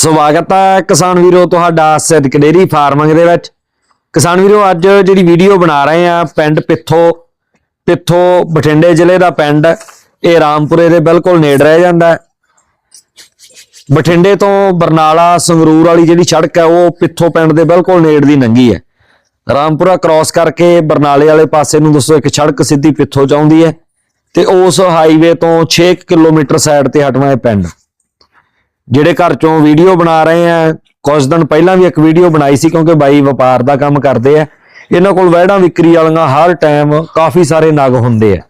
ਸਵਾਗਤ ਹੈ ਕਿਸਾਨ ਵੀਰੋ ਤੁਹਾਡਾ ਸਿੱਧਕ ਡੇਰੀ ਫਾਰਮਿੰਗ ਦੇ ਵਿੱਚ। ਕਿਸਾਨ ਵੀਰੋ, ਅੱਜ ਜਿਹੜੀ ਵੀਡੀਓ ਬਣਾ ਰਹੇ ਆ ਪਿੰਡ ਪਿੱਥੋ ਪਿੱਥੋ ਬਠਿੰਡੇ ਜ਼ਿਲ੍ਹੇ ਦਾ ਪਿੰਡ। ਇਹ ਰਾਮਪੁਰੇ ਦੇ ਬਿਲਕੁਲ ਨੇੜ ਰਹਿ ਜਾਂਦਾ ਬਠਿੰਡੇ ਤੋਂ ਬਰਨਾਲਾ, ਸੰਗਰੂਰ ਵਾਲੀ ਜਿਹੜੀ ਸੜਕ ਹੈ, ਉਹ ਪਿੱਥੋ ਪਿੰਡ ਦੇ ਬਿਲਕੁਲ ਨੇੜ ਦੀ ਨੰਗੀ ਹੈ। ਰਾਮਪੁਰਾ ਕ੍ਰਾਸ ਕਰਕੇ ਬਰਨਾਲੇ ਵਾਲੇ ਪਾਸੇ ਨੂੰ ਦੱਸੋ, ਇੱਕ ਸੜਕ ਸਿੱਧੀ ਪਿੱਥੋ ਚਾਉਂਦੀ ਹੈ ਤੇ ਉਸ ਹਾਈਵੇ ਤੋਂ 6 ਕਿਲੋਮੀਟਰ ਸਾਈਡ ਤੇ ਹਟਵਾ ਇਹ ਪਿੰਡ। ਜਿਹੜੇ ਘਰ ਚੋਂ ਵੀਡੀਓ ਬਣਾ ਰਹੇ ਆ ਕੁਝ ਦਿਨ ਪਹਿਲਾਂ ਵੀ ਇੱਕ ਵੀਡੀਓ ਬਣਾਈ ਸੀ ਕਿਉਂਕਿ ਬਾਈ ਵਪਾਰ ਦਾ ਕੰਮ ਕਰਦੇ ਆ। ਇਹਨਾਂ ਕੋਲ ਵਹਿੜਾਂ ਵਿਕਰੀ ਵਾਲੀਆਂ ਹਰ ਟਾਈਮ ਕਾਫੀ ਸਾਰੇ ਨਗ ਹੁੰਦੇ ਆ।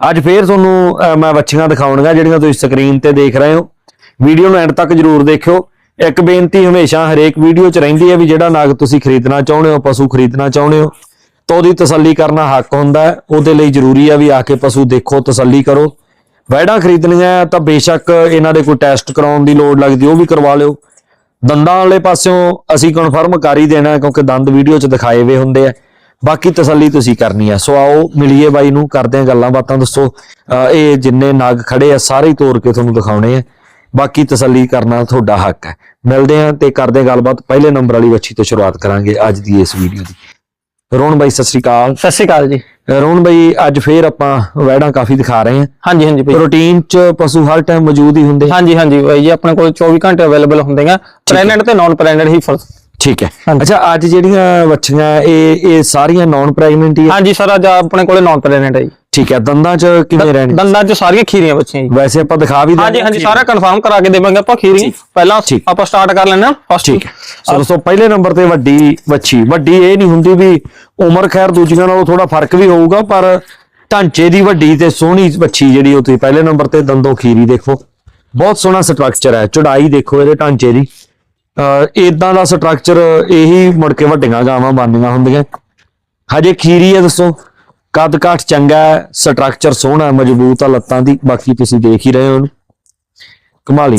ਅੱਜ ਫੇਰ ਤੁਹਾਨੂੰ ਮੈਂ ਵੱਛੀਆਂ ਦਿਖਾਉਣਗਾ ਜਿਹੜੀਆਂ ਤੁਸੀਂ ਸਕਰੀਨ ਤੇ ਦੇਖ ਰਹੇ ਹੋ। ਵੀਡੀਓ ਨੂੰ ਐਂਡ ਤੱਕ ਜਰੂਰ ਦੇਖਿਓ। ਇੱਕ ਬੇਨਤੀ ਹਮੇਸ਼ਾ ਹਰੇਕ ਵੀਡੀਓ 'ਚ ਰਹਿੰਦੀ ਹੈ ਵੀ ਜਿਹੜਾ ਨਗ ਤੁਸੀਂ ਖਰੀਦਣਾ ਚਾਹੁੰਦੇ ਹੋ, ਪਸ਼ੂ ਖਰੀਦਣਾ ਚਾਹੁੰਦੇ ਹੋ, ਤਾਂ ਉਹਦੀ ਤਸੱਲੀ ਕਰਨਾ ਹੱਕ ਹੁੰਦਾ ਹੈ। ਉਹਦੇ ਲਈ ਜ਼ਰੂਰੀ ਹੈ ਵੀ ਆ ਕੇ ਪਸ਼ੂ ਦੇਖੋ, ਤਸੱਲੀ ਕਰੋ। ਵੈੜਾਂ ਖਰੀਦਣੀਆਂ ਤਾਂ ਬੇਸ਼ੱਕ ਇਹਨਾਂ ਦੇ ਕੋਈ ਟੈਸਟ ਕਰਾਉਣ ਦੀ ਲੋੜ ਲੱਗਦੀ, ਉਹ ਵੀ ਕਰਵਾ ਲਿਓ। ਦੰਦਾਂ ਵਾਲੇ ਪਾਸਿਓਂ ਅਸੀਂ ਕਨਫਰਮ ਕਰ ਹੀ ਦੇਣਾ, ਕਿਉਂਕਿ ਦੰਦ ਵੀਡੀਓ 'ਚ ਦਿਖਾਏ ਹੋਏ ਹੁੰਦੇ ਆ। ਬਾਕੀ ਤਸੱਲੀ ਤੁਸੀਂ ਕਰਨੀ ਆ। ਸੋ ਆਓ, ਮਿਲੀਏ ਬਾਈ ਨੂੰ, ਕਰਦੇ ਆ ਗੱਲਾਂ ਬਾਤਾਂ, ਦੱਸੋ ਇਹ ਜਿੰਨੇ ਨਾਗ ਖੜੇ ਆ, ਸਾਰੇ ਹੀ ਤੋੜ ਕੇ ਤੁਹਾਨੂੰ ਦਿਖਾਉਣੇ ਆ। ਬਾਕੀ ਤਸੱਲੀ ਕਰਨਾ ਤੁਹਾਡਾ ਹੱਕ ਹੈ। ਮਿਲਦੇ ਆ ਤੇ ਕਰਦੇ ਗੱਲਬਾਤ। ਪਹਿਲੇ ਨੰਬਰ ਵਾਲੀ ਵੱਛੀ ਤੋਂ ਸ਼ੁਰੂਆਤ ਕਰਾਂਗੇ ਅੱਜ ਦੀ ਇਸ ਵੀਡੀਓ ਦੀ। ਰੋਹਨ ਬਾਈ ਸਤਿ ਸ਼੍ਰੀ ਅਕਾਲ। ਸਤਿ ਸ਼੍ਰੀ ਅਕਾਲ ਜੀ। ਰੋਹਨ ਬਾਈ ਅੱਜ ਫੇਰ ਆਪਾਂ ਵੈੜਾਂ ਕਾਫੀ ਦਿਖਾ ਰਹੇ ਆ ਹਾਂਜੀ ਹਾਂਜੀ ਭਾਈ ਰੂਟੀਨ ਚ ਪਸ਼ੂ ਹਰ ਟਾਈਮ ਮੌਜੂਦ ਹੀ ਹੁੰਦੇ। ਹਾਂਜੀ ਹਾਂਜੀ ਭਾਈ ਜੀ ਆਪਣੇ ਕੋਲ 24 ਘੰਟੇ ਅਵੇਲੇਬਲ ਹੁੰਦੇ ਆ। ਪ੍ਰੈਗਨੈਂਟ ਤੇ ਨਾਨ ਪ੍ਰੈਗਨੈਂਟ ਹੀ ਫਰ ਠੀਕ ਹੈ। ਅੱਛਾ ਅੱਜ ਜਿਹੜੀਆਂ ਵੱਛੀਆਂ ਇਹ ਇਹ ਸਾਰੀਆਂ ਨਾਨ ਪ੍ਰੈਗਨੈਂਟ ਹੀ ਹਾਂਜੀ ਸਰ ਅੱਜ ਆਪਣੇ ਕੋਲੇ ਨਾਨ ਪ੍ਰੈਗਨੈਂਟ ਹੈ ਜੀ। ਠੀਕ ਹੈ ਦੰਦਾਂ ਚ ਕਿਵੇਂ ਰਹਿਣੇ ਦੰਦਾਂ 'ਚ ਸਾਰੀਆਂ ਖੀਰੀਆਂ ਬੱਚੀਆਂ ਜੀ। ਵੈਸੇ ਆਪਾਂ ਦਿਖਾ ਵੀ ਹਾਂਜੀ ਹਾਂਜੀ ਸਾਰਾ ਕਨਫਰਮ ਕਰਾ ਕੇ ਦੇਵਾਂਗੇ ਆਪਾਂ ਖੀਰੀ। ਪਹਿਲਾਂ। ਆਪਾਂ ਸਟਾਰਟ ਕਰ ਲੈਣਾ ਫਸਟ ਠੀਕ ਸੋ ਦੋਸਤੋ ਪਹਿਲੇ ਨੰਬਰ ਤੇ ਵੱਡੀ ਵੱਛੀ। ਵੱਡੀ ਇਹ ਨਹੀਂ ਹੁੰਦੀ ਵੀ ਉਮਰ ਖੈਰ ਦੂਜੀਆਂ ਨਾਲੋਂ ਥੋੜਾ ਫ਼ਰਕ ਵੀ ਹੋਊਗਾ ਪਰ ਢਾਂਚੇ ਦੀ ਵੱਡੀ ਤੇ ਸੋਹਣੀ ਵੱਛੀ ਜਿਹੜੀ ਉਹ ਤੁਸੀਂ ਪਹਿਲੇ ਨੰਬਰ ਤੇ ਦੰਦੋਂ ਖੀਰੀ ਦੇਖੋ। ਬਹੁਤ ਸੋਹਣਾ ਸਟਰਕਚਰ ਹੈ ਚੜਾਈ ਦੇਖੋ ਇਹਦੇ ਢਾਂਚੇ ਦੀ। ਇਦਾਂ ਦਾ ਸਟਰਕਚਰ ਇਹੀ ਮੁੜ ਕੇ ਵੱਡੀਆਂ ਗਾਵਾਂ ਬਣਨੀਆਂ ਹੁੰਦੀਆਂ। ਹਜੇ ਖੀਰੀ ਹੈ ਦੱਸੋ। ਕੱਦ ਕਾਠ ਚੰਗਾ ਹੈ ਸਟਰਕਚਰ ਸੋਹਣਾ ਮਜ਼ਬੂਤ ਆ ਲੱਤਾਂ ਦੀ ਬਾਕੀ ਤੁਸੀਂ ਦੇਖ ਹੀ ਰਹੇ ਹੋ ਕਮਾਲੀ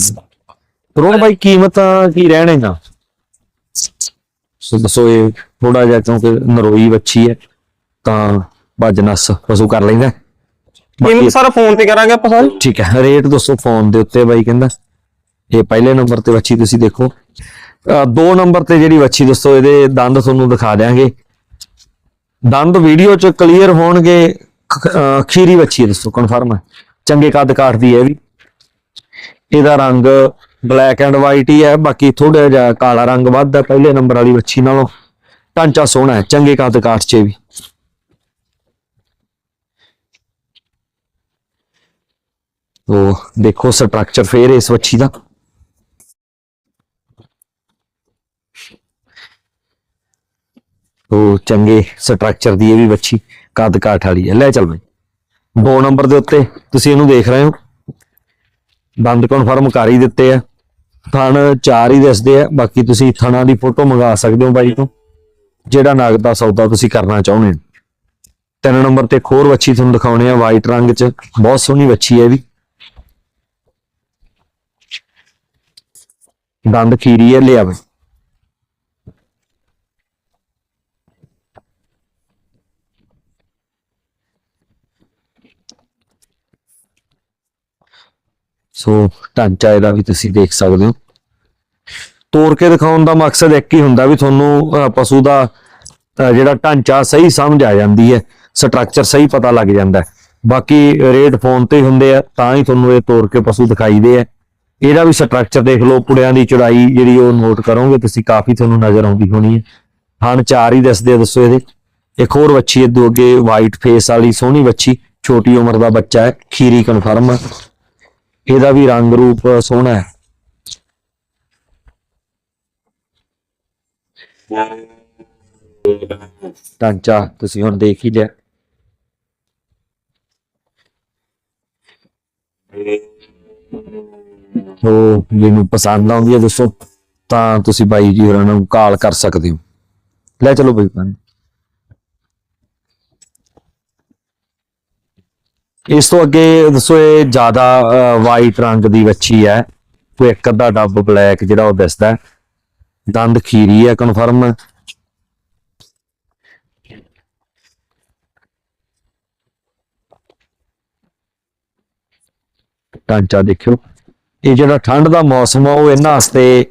ਰੋਣ ਭਾਈ ਕੀਮਤਾਂ ਕੀ ਰਹਿਣੇਗਾ ਸੋ ਦੱਸੋ ਇਹ ਥੋੜਾ ਜਿਹਾ ਕਿਉਂਕਿ ਨਰੋਈ ਵੱਛੀ ਹੈ ਤਾਂ ਭੱਜ ਨਸ ਪਸ਼ੂ ਕਰ ਲੈਂਦਾ। ਕੀਮਤ ਸਾਰਾ ਫੋਨ ਤੇ ਕਰਾਂਗੇ ਆਪਾਂ ਸਾਰੇ। ਠੀਕ ਹੈ ਰੇਟ ਦੱਸੋ ਫੋਨ ਦੇ ਉੱਤੇ ਬਾਈ ਕਹਿੰਦਾ। ਇਹ ਪਹਿਲੇ ਨੰਬਰ ਤੇ ਵੱਛੀ ਤੁਸੀਂ ਦੇਖੋ। ਅਹ ਦੋ ਨੰਬਰ ਤੇ ਜਿਹੜੀ ਵੱਛੀ ਦੱਸੋ ਇਹਦੇ ਦੰਦ ਤੁਹਾਨੂੰ ਦਿਖਾ ਦਿਆਂਗੇ। ਦੰਦ ਵੀਡੀਓ ਚ ਕਲੀਅਰ ਹੋਣਗੇ ਖੀਰੀ ਵੱਛੀ ਦੱਸੋ ਕਨਫਰਮ ਹੈ ਚੰਗੇ ਕੱਦ ਕਾਠ ਦੀ ਹੈ ਵੀ। ਇਹਦਾ ਰੰਗ ਬਲੈਕ ਐਂਡ ਵਾਈਟ ਹੀ ਹੈ ਬਾਕੀ ਥੋੜਾ ਜਿਹਾ ਕਾਲਾ ਰੰਗ ਵੱਧ ਹੈ ਪਹਿਲੇ ਨੰਬਰ ਵਾਲੀ ਵੱਛੀ ਨਾਲੋਂ। ਢਾਂਚਾ ਸੋਹਣਾ ਹੈ, ਚੰਗੇ ਕੱਦ ਕਾਠ 'ਚ ਵੀ। ਤੋ ਦੇਖੋ ਸਟਰਕਚਰ ਫੇਰ ਇਸ ਵੱਛੀ ਦਾ। ਤੋ ਚੰਗੇ ਸਟਰਕਚਰ ਦੀ ਇਹ ਵੀ ਵੱਛੀ ਕੱਦ ਕਾਠ ਵਾਲੀ ਹੈ। ਲੈ ਚੱਲ ਬਈ। ਦੋ ਨੰਬਰ ਦੇ ਉੱਤੇ ਤੁਸੀਂ ਇਹਨੂੰ ਦੇਖ ਰਹੇ ਹੋ। ਦੰਦ ਕਨਫਰਮ ਕਰ ਹੀ ਦਿੱਤੇ ਆ। ਥਣ ਚਾਰ ਹੀ ਦਿਸਦੇ ਆ। ਬਾਕੀ ਤੁਸੀਂ ਥਣਾ ਦੀ ਫੋਟੋ ਮੰਗਾ ਸਕਦੇ ਹੋ ਬਾਈ ਤੋਂ। ਜਿਹੜਾ ਨਾਗ ਦਾ ਸੌਦਾ ਤੁਸੀਂ ਕਰਨਾ ਚਾਹੁੰਦੇ ਹੋ। ਤਿੰਨ ਨੰਬਰ ਤੇ ਖੋਰ ਵੱਛੀ ਤੁਹਾਨੂੰ ਦਿਖਾਉਣੇ ਆ। ਵਾਈਟ ਰੰਗ 'ਚ ਬਹੁਤ ਸੋਹਣੀ ਵੱਛੀ ਹੈ ਵੀ। ਦੰਦ ਖੀਰੀ ਹੈ, ਲਿਆ ਬਈ। ਸੋ ਢਾਂਚਾ ਇਹਦਾ ਵੀ ਤੁਸੀਂ ਦੇਖ ਸਕਦੇ ਹੋ। ਤੋੜ ਕੇ ਦਿਖਾਉਣ ਦਾ ਮਕਸਦ ਇੱਕ ਹੀ ਹੁੰਦਾ ਵੀ ਤੁਹਾਨੂੰ ਪਸ਼ੂ ਦਾ ਜਿਹੜਾ ਢਾਂਚਾ ਸਹੀ ਸਮਝ ਆ ਜਾਂਦੀ ਹੈ ਸਟਰਕਚਰ ਸਹੀ ਪਤਾ ਲੱਗ ਜਾਂਦਾ ਬਾਕੀ ਰੇਟ ਫੋਨ ਤੇ ਹੁੰਦੇ ਆ, ਤਾਂ ਹੀ ਤੁਹਾਨੂੰ ਇਹ ਤੋੜ ਕੇ ਪਸ਼ੂ ਦਿਖਾਈਦੇ ਆ। ਇਹਦਾ ਵੀ ਸਟਰਕਚਰ ਦੇਖ ਲਓ, ਪੁੜਿਆਂ ਦੀ ਚੌੜਾਈ ਜਿਹੜੀ ਉਹ ਨੋਟ ਕਰੋਗੇ, ਤੁਸੀਂ ਕਾਫੀ ਤੁਹਾਨੂੰ ਨਜ਼ਰ ਆਉਂਦੀ ਹੋਣੀ ਹੈ। ਹਨ ਚਾਰ ਹੀ ਦੱਸਦੇ ਆ, ਦੱਸੋ ਇਹਦੇ। ਇੱਕ ਹੋਰ ਵੱਛੀ ਹੈ ਦੋ ਅੱਗੇ ਵਾਈਟ ਫੇਸ ਵਾਲੀ ਸੋਹਣੀ ਵੱਛੀ, ਛੋਟੀ ਉਮਰ ਦਾ ਬੱਚਾ ਹੈ, ਖੀਰੀ ਕਨਫਰਮ ਆ। ਇਹਦਾ ਵੀ ਰੰਗ ਰੂਪ ਸੋਹਣਾ ਹੈ। ਢਾਂਚਾ ਤੁਸੀਂ ਹੁਣ ਦੇਖ ਹੀ ਲਿਆ। ਉਹ ਜਿਹਨੂੰ ਪਸੰਦ ਆਉਂਦੀ ਹੈ, ਦੱਸੋ ਤਾਂ ਤੁਸੀਂ ਬਾਈ ਜੀ ਹੋਰਾਂ ਨੂੰ ਕਾਲ ਕਰ ਸਕਦੇ ਹੋ। ਲੈ ਚਲੋ ਬਈ ਪੰਨ ਇਸ ਤੋਂ ਅੱਗੇ ਦੱਸੋ ਇਹ ਜ਼ਿਆਦਾ ਵਾਈਟ ਰੰਗ ਦੀ ਵੱਛੀ ਹੈ। ਕੋਈ ਇੱਕ ਅੱਧਾ ਡੱਬ ਬਲੈਕ ਜਿਹੜਾ ਉਹ ਦਿਸਦਾ ਦੰਦ ਖੀਰੀ ਹੈ ਕਨਫਰਮ ਢਾਂਚਾ ਦੇਖਿਓ। ਇਹ ਜਿਹੜਾ ਠੰਡ ਦਾ ਮੌਸਮ ਆ, ਉਹ ਇਹਨਾਂ ਵਾਸਤੇ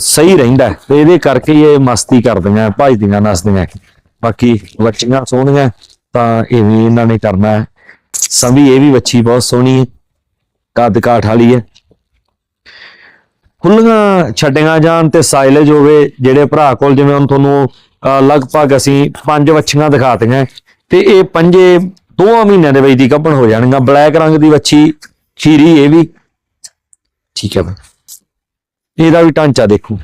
ਸਹੀ ਰਹਿੰਦਾ ਤੇ ਇਹਦੇ ਕਰਕੇ ਇਹ ਮਸਤੀ ਕਰਦੀਆਂ, ਭਜਦੀਆਂ, ਨੱਸਦੀਆਂ। ਬਾਕੀ ਬੱਚੀਆਂ ਸੋਹਣੀਆਂ, ਤਾਂ ਇਹ ਵੀ ਇਹਨਾਂ ਨੇ ਕਰਨਾ ਹੈ। ਸੰਭੀ ਇਹ ਵੀ ਵੱਛੀ ਬਹੁਤ ਸੋਹਣੀ ਹੈ, ਕੱਦ ਕਾਠ ਵਾਲੀ ਹੈ। ਖੁੱਲੀਆਂ ਛੱਡੀਆਂ ਜਾਣ ਤੇ ਸਾਈਲੇਜ ਹੋਵੇ, ਜਿਹੜੇ ਭਰਾ ਕੋਲ ਜਿਵੇਂ ਹੁਣ ਤੁਹਾਨੂੰ ਲਗਭਗ ਅਸੀਂ ਪੰਜ ਵੱਛੀਆਂ ਦਿਖਾਤੀਆਂ ਤੇ ਇਹ ਪੰਜੇ ਦੋਵਾਂ ਮਹੀਨਿਆਂ ਦੇ ਵਿੱਚ ਦੀ ਗੱਭਣ ਹੋ ਜਾਣਗੀਆਂ। ਬਲੈਕ ਰੰਗ ਦੀ ਵੱਛੀ ਖੀਰੀ ਇਹ ਵੀ। ਠੀਕ ਹੈ ਬਈ। ਇਹਦਾ ਵੀ ਢਾਂਚਾ ਦੇਖੋ।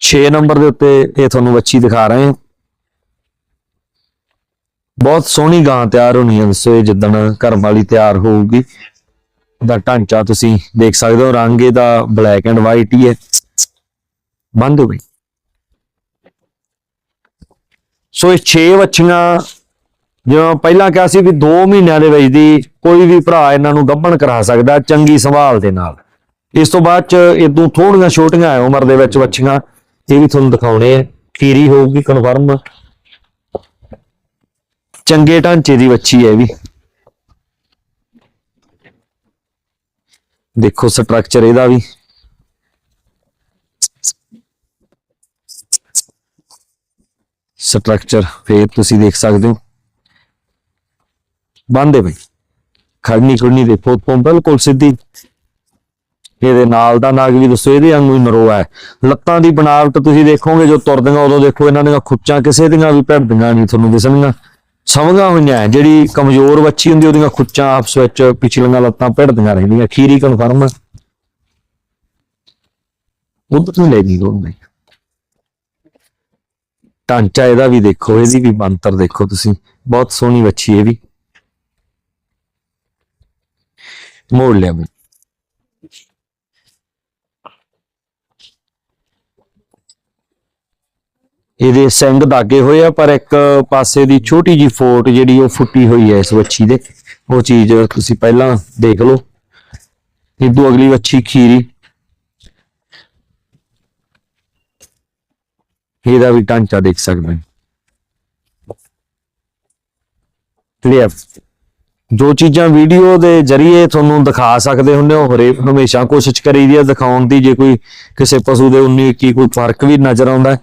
6 ਨੰਬਰ ਦੇ ਉੱਤੇ ਇਹ ਤੁਹਾਨੂੰ ਵੱਛੀ ਦਿਖਾ ਰਹੇ ਹਾਂ। ਬਹੁਤ ਸੋਹਣੀ ਗਾਂ ਤਿਆਰ ਹੋਣੀ ਹੈ ਸੋ ਇਹ ਜਿੱਦਣ ਘਰ ਵਾਲੀ ਤਿਆਰ ਹੋਊਗੀ। ਦਾ ਢਾਂਚਾ ਤੁਸੀਂ ਦੇਖ ਸਕਦੇ ਹੋ, ਰੰਗ ਇਹਦਾ ਬਲੈਕ ਐਂਡ ਵਾਈਟ ਹੀ ਹੈ। ਬੰਦ ਹੋ ਗਈ। ਸੋ ਇਹ 6 ਵੱਛੀਆਂ, ਜਿਵੇਂ ਪਹਿਲਾਂ ਕਿਹਾ ਸੀ ਵੀ 2 ਮਹੀਨਿਆਂ ਦੇ ਵਿੱਚ ਦੀ ਕੋਈ ਵੀ ਭਰਾ ਇਹਨਾਂ ਨੂੰ ਗੱਭਣ ਕਰਾ ਸਕਦਾ ਚੰਗੀ ਸੰਭਾਲ ਦੇ ਨਾਲ। ਇਸ ਤੋਂ ਬਾਅਦ ਚ ਇਦੋਂ ਥੋੜੀਆਂ ਛੋਟੀਆਂ ਹੈ ਉਮਰ ਦੇ ਵਿੱਚ ਵੱਛੀਆਂ, ਇਹ ਵੀ ਤੁਹਾਨੂੰ ਦਿਖਾਉਣੇ ਆ। ਖੀਰੀ ਹੋਊਗੀ ਕਨਫਰਮ ਚੰਗੇ ਢਾਂਚੇ ਦੀ ਵੱਛੀ ਹੈ ਵੀ। ਦੇਖੋ ਸਟਰਕਚਰ ਇਹਦਾ ਵੀ। ਸਟਰਕਚਰ ਫੇਰ ਤੁਸੀਂ ਦੇਖ ਸਕਦੇ ਹੋ। ਬੰਦੇ ਬਈ। ਖੜਨੀ ਖੁੜਨੀ ਦੇਖੋ ਤੋਂ ਬਿਲਕੁਲ ਸਿੱਧੀ। ਇਹਦੇ ਨਾਲ ਦਾ ਨਾਗ ਵੀ ਦੱਸੋ, ਇਹਦੇ ਵਾਂਗੂ ਹੀ ਨਰੋਆ ਹੈ। ਲੱਤਾਂ ਦੀ ਬਣਾਵਟ ਤੁਸੀਂ ਦੇਖੋਗੇ, ਜੋ ਤੁਰਦੀਆਂ, ਉਦੋਂ ਦੇਖੋ ਇਹਨਾਂ ਦੀਆਂ ਖੁੱਚਾਂ ਕਿਸੇ ਦੀਆਂ ਵੀ ਭਿੜਦੀਆਂ ਨਹੀਂ, ਤੁਹਾਨੂੰ ਦਿਸਣਗੀਆਂ। ਸਮਝਾ ਹੋਈਆਂ ਜਿਹੜੀ ਕਮਜ਼ੋਰ ਵੱਛੀ ਹੁੰਦੀ, ਉਹਦੀਆਂ ਖੁੱਚਾਂ ਆਪਸ ਵਿੱਚ ਪਿਛਲੀਆਂ ਲੱਤਾਂ ਭਿੜਦੀਆਂ ਰਹਿੰਦੀਆਂ, ਖੀਰੀ ਕਨਫਰਮ ਹੈ ਉਧਰ ਨੂੰ ਲੈ ਗਈ ਦੋਨ ਢਾਂਚਾ ਇਹਦਾ ਵੀ ਦੇਖੋ, ਇਹਦੀ ਵੀ ਬੰਤਰ ਦੇਖੋ ਤੁਸੀਂ, ਬਹੁਤ ਸੋਹਣੀ ਵੱਛੀ ਇਹ ਵੀ। ਮੋੜ ਲਿਆ ਬਈ। ਇਹਦੇ ਸਿੰਘ ਦਾਗੇ ਹੋਏ ਆ, ਪਰ ਇੱਕ ਪਾਸੇ ਦੀ ਛੋਟੀ ਜੀ ਫੋਟ ਜਿਹੜੀ ਉਹ ਫੁੱਟੀ ਹੋਈ ਹੈ ਇਸ ਵੱਛੀ ਦੇ। ਉਹ ਚੀਜ਼ ਤੁਸੀਂ ਪਹਿਲਾਂ ਦੇਖ ਲਓ। ਇਦੋਂ ਅਗਲੀ ਵੱਛੀ ਖੀਰੀ। ਇਹਦਾ ਵੀ ਢਾਂਚਾ ਦੇਖ ਸਕਦੇ ਕਲੀਅਰ ਜੋ ਚੀਜ਼ਾਂ ਵੀਡੀਓ ਦੇ ਜ਼ਰੀਏ ਤੁਹਾਨੂੰ ਦਿਖਾ ਸਕਦੇ ਹੁੰਦੇ ਹੋ ਹਰੇ ਹਮੇਸ਼ਾ ਕੋਸ਼ਿਸ਼ ਕਰੀਦੀ ਹੈ ਦਿਖਾਉਣ ਦੀ। ਜੇ ਕੋਈ ਕਿਸੇ ਪਸ਼ੂ ਦੇ 19 21 ਕੋਈ ਫ਼ਰਕ ਵੀ ਨਜ਼ਰ ਆਉਂਦਾ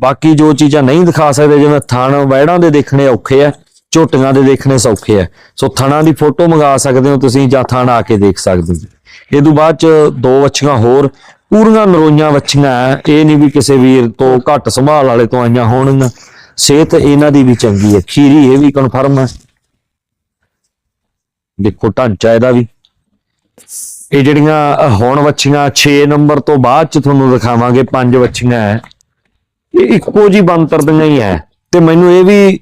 ਬਾਕੀ ਜੋ ਚੀਜ਼ਾਂ ਨਹੀਂ ਦਿਖਾ ਸਕਦੇ, ਜਿਵੇਂ ਥਣ ਵੈੜਾਂ ਦੇ ਦੇਖਣੇ ਔਖੇ ਆ, ਝੋਟੀਆਂ ਦੇ ਦੇਖਣੇ ਸੌਖੇ ਆ। ਸੋ ਥਣਾ ਦੀ ਫੋਟੋ ਮੰਗਾ ਸਕਦੇ ਹੋ ਤੁਸੀਂ ਜਾਂ ਥਣ ਆ ਕੇ ਦੇਖ ਸਕਦੇ ਹੋ। ਇਹ ਤੋਂ ਬਾਅਦ ਚ ਦੋ ਵੱਛੀਆਂ ਹੋਰ, ਪੂਰੀਆਂ ਨਰੋਈਆਂ ਵੱਛੀਆਂ ਇਹ ਨਹੀਂ ਵੀ ਕਿਸੇ ਵੀਰ ਤੋਂ ਘੱਟ ਸੰਭਾਲ ਵਾਲੇ ਤੋਂ ਆਈਆਂ ਹੋਣਗੀਆਂ। ਸਿਹਤ ਇਹਨਾਂ ਦੀ ਵੀ ਚੰਗੀ ਹੈ ਖੀਰੀ ਇਹ ਵੀ ਕਨਫਰਮ ਹੈ ਦੇਖੋ ਢਾਂਚਾ ਇਹਦਾ ਵੀ। ਇਹ ਜਿਹੜੀਆਂ ਹੁਣ ਵੱਛੀਆਂ 6 ਨੰਬਰ ਤੋਂ ਬਾਅਦ ਚ ਤੁਹਾਨੂੰ ਦਿਖਾਵਾਂਗੇ ਪੰਜ ਵੱਛੀਆਂ ਹੈ ਇਹ ਇੱਕੋ ਜੀ ਬੰਤਰ ਦੀਆਂ ਹੀ ਹੈ। ਤੇ ਮੈਨੂੰ ਇਹ ਵੀ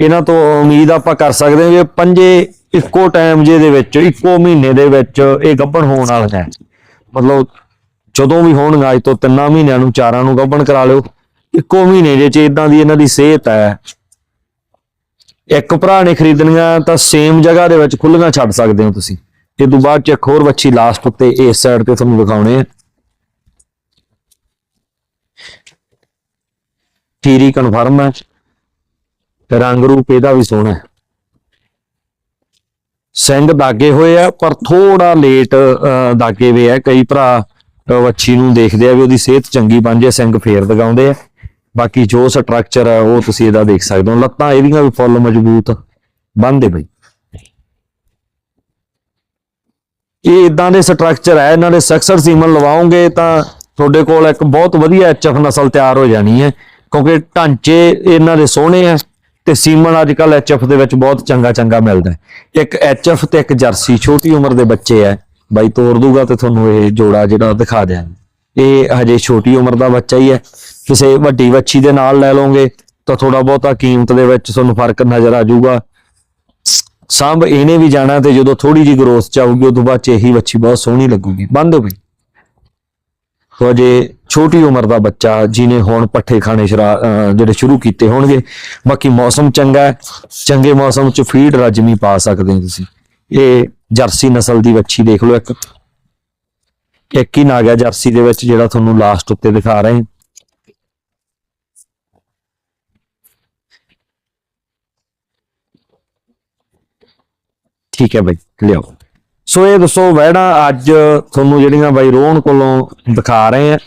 ਇਹਨਾਂ ਤੋਂ ਉਮੀਦ ਆਪਾਂ ਕਰ ਸਕਦੇ ਹਾਂ ਕਿ ਪੰਜੇ ਇੱਕੋ ਟਾਈਮ ਜੇ ਦੇ ਵਿੱਚ, ਇੱਕੋ ਮਹੀਨੇ ਦੇ ਵਿੱਚ ਇਹ ਗੱਭਣ ਹੋਣ ਵਾਲਾ ਹੈ। ਮਤਲਬ ਜਦੋਂ ਵੀ ਹੋਣਗਾ ਅੱਜ ਤੋਂ ਤਿੰਨਾਂ ਮਹੀਨਿਆਂ ਨੂੰ, ਚਾਰਾਂ ਨੂੰ ਗੱਭਣ ਕਰਾ ਲਿਓ। ਇੱਕੋ ਮਹੀਨੇ ਦੇ ਚ ਇਦਾਂ ਦੀ ਇਹਨਾਂ ਦੀ ਸਿਹਤ ਹੈ, ਇੱਕ ਭਰਾ ਨੇ ਖਰੀਦਣੀਆਂ ਤਾਂ ਸੇਮ ਜਗ੍ਹਾ ਦੇ ਵਿੱਚ ਖੁੱਲੀਆਂ ਛੱਡ ਸਕਦੇ ਹੋ ਤੁਸੀਂ। ਇਹ ਤੋਂ ਬਾਅਦ ਚ ਇੱਕ ਹੋਰ ਵੱਛੀ ਲਾਸਟ ਉੱਤੇ ਇਸ ਸਾਈਡ ਤੇ ਤੁਹਾਨੂੰ ਦਿਖਾਉਣੇ ਆ। ਥੀਰੀ ਕਨਫਰਮ ਹੈ। ਤੇ ਰੰਗ ਰੂਪ ਇਹਦਾ ਵੀ ਸੋਹਣਾ ਹੈ। ਸਿੰਘ ਦਾਗੇ ਹੋਏ ਆ, ਪਰ ਥੋੜਾ ਲੇਟ ਦਾਗੇ ਵੇ ਆ। ਕਈ ਭਰਾ ਵੱਛੀ ਨੂੰ ਦੇਖਦੇ ਆ ਵੀ ਉਹਦੀ ਸਿਹਤ ਚੰਗੀ ਬਣ ਜੇ ਸਿੰਘ ਫੇਰ ਦਗਾਉਂਦੇ ਆ। ਬਾਕੀ ਜੋ ਸਟਰਕਚਰ ਹੈ ਉਹ ਤੁਸੀਂ ਇਹਦਾ ਦੇਖ ਸਕਦੇ ਹੋ। ਲੱਤਾਂ ਇਹਦੀਆਂ ਵੀ ਫੁੱਲ ਮਜ਼ਬੂਤ ਬੰਦੇ ਬਈ ਇਹ ਇਦਾਂ ਦੇ ਸਟਰਕਚਰ ਹੈ ਇਹਨਾਂ ਦੇ ਸਕਸਰ ਸੀਮਨ ਲਵਾਓਗੇ ਤਾਂ ਤੁਹਾਡੇ ਕੋਲ ਇੱਕ ਬਹੁਤ ਵਧੀਆ ਐਚਐਫ ਨਸਲ ਤਿਆਰ ਹੋ ਜਾਣੀ ਹੈ। ਕਿਉਂਕਿ ਢਾਂਚੇ ਇਹਨਾਂ ਦੇ ਸੋਹਣੇ ਆ ਤੇ ਸੀਮਨ ਅੱਜ ਕੱਲ ਐਚਐਫ ਦੇ ਵਿੱਚ ਬਹੁਤ ਚੰਗਾ ਚੰਗਾ ਮਿਲਦਾ ਹੈ। ਇੱਕ ਐਚਐਫ ਤੇ ਇੱਕ ਜਰਸੀ, ਛੋਟੀ ਉਮਰ ਦੇ ਬੱਚੇ ਹੈ ਬਾਈ ਤੋੜ ਦੂਗਾ ਤੇ ਤੁਹਾਨੂੰ ਇਹ ਜੋੜਾ ਜਿਹੜਾ ਦਿਖਾ ਦਿਆਂਗੇ। ਇਹ ਹਜੇ ਛੋਟੀ ਉਮਰ ਦਾ ਬੱਚਾ ਹੀ ਹੈ। ਕਿਸੇ ਵੱਡੀ ਵੱਛੀ ਦੇ ਨਾਲ ਲੈ ਲਓਗੇ ਤਾਂ ਥੋੜਾ ਬਹੁਤਾ ਕੀਮਤ ਦੇ ਵਿੱਚ ਤੁਹਾਨੂੰ ਫ਼ਰਕ ਨਜ਼ਰ ਆ ਜਾਊਗਾ। ਸੰਭ ਇਹਨੇ ਵੀ ਜਾਣਾ ਤੇ ਜਦੋਂ ਥੋੜੀ ਜੀ ਗਰੋਥ ਚ ਆਊਗੀ, ਉਦੋਂ ਬਾਅਦ ਚ ਇਹੀ ਵੱਛੀ ਬਹੁਤ ਸੋਹਣੀ ਲੱਗੂਗੀ। ਬੰਦ ਹੋ ਗਈ। ਤੋ ਜੇ ਛੋਟੀ ਉਮਰ ਦਾ ਬੱਚਾ ਜਿਹਨੇ ਹੁਣ ਪੱਠੇ ਖਾਣੇ ਸ਼ਰਾ ਜਿਹੜੇ ਸ਼ੁਰੂ ਕੀਤੇ ਹੋਣਗੇ। ਬਾਕੀ ਮੌਸਮ ਚੰਗਾ ਹੈ। ਚੰਗੇ ਮੌਸਮ ਚ ਫੀਡ ਰਜਮੀ ਪਾ ਸਕਦੇ ਹੋ ਤੁਸੀਂ। ਇਹ ਜਰਸੀ ਨਸਲ ਦੀ ਵੱਛੀ ਦੇਖ ਲਓ ਇੱਕ। ਇੱਕ ਹੀ ਨਾਗ ਹੈ ਜਰਸੀ ਦੇ ਵਿੱਚ ਜਿਹੜਾ ਤੁਹਾਨੂੰ ਲਾਸਟ ਉੱਤੇ ਦਿਖਾ ਰਹੇ ਹਾਂ। ਠੀਕ ਹੈ ਬਈ, ਲਿਆਓ। ਸੋ ਇਹ ਦੱਸੋ ਵਹਿਣਾ ਅੱਜ ਤੁਹਾਨੂੰ ਜਿਹੜੀਆਂ ਬਾਈ ਰੋਹਣ ਕੋਲੋਂ ਦਿਖਾ ਰਹੇ ਆ।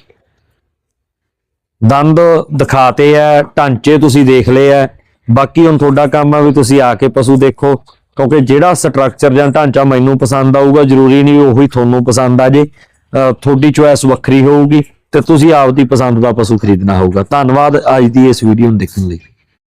ਦੰਦ ਦਿਖਾਤੇ ਆ, ਢਾਂਚੇ ਤੁਸੀਂ ਦੇਖ ਲਏ ਆ। ਬਾਕੀ ਹੁਣ ਤੁਹਾਡਾ ਕੰਮ ਆ ਵੀ ਤੁਸੀਂ ਆ ਕੇ ਪਸ਼ੂ ਦੇਖੋ, ਕਿਉਂਕਿ ਜਿਹੜਾ ਸਟਰਕਚਰ ਜਾਂ ਢਾਂਚਾ ਮੈਨੂੰ ਪਸੰਦ ਆਊਗਾ, ਜ਼ਰੂਰੀ ਨਹੀਂ ਉਹੀ ਤੁਹਾਨੂੰ ਪਸੰਦ ਆ ਜੇ। ਤੁਹਾਡੀ ਚੁਆਇਸ ਵੱਖਰੀ ਹੋਊਗੀ ਤੇ ਤੁਸੀਂ ਆਪਦੀ ਪਸੰਦ ਦਾ ਪਸ਼ੂ ਖਰੀਦਣਾ ਹੋਊਗਾ। ਧੰਨਵਾਦ ਅੱਜ ਦੀ ਇਸ ਵੀਡੀਓ ਨੂੰ ਦੇਖਣ ਲਈ।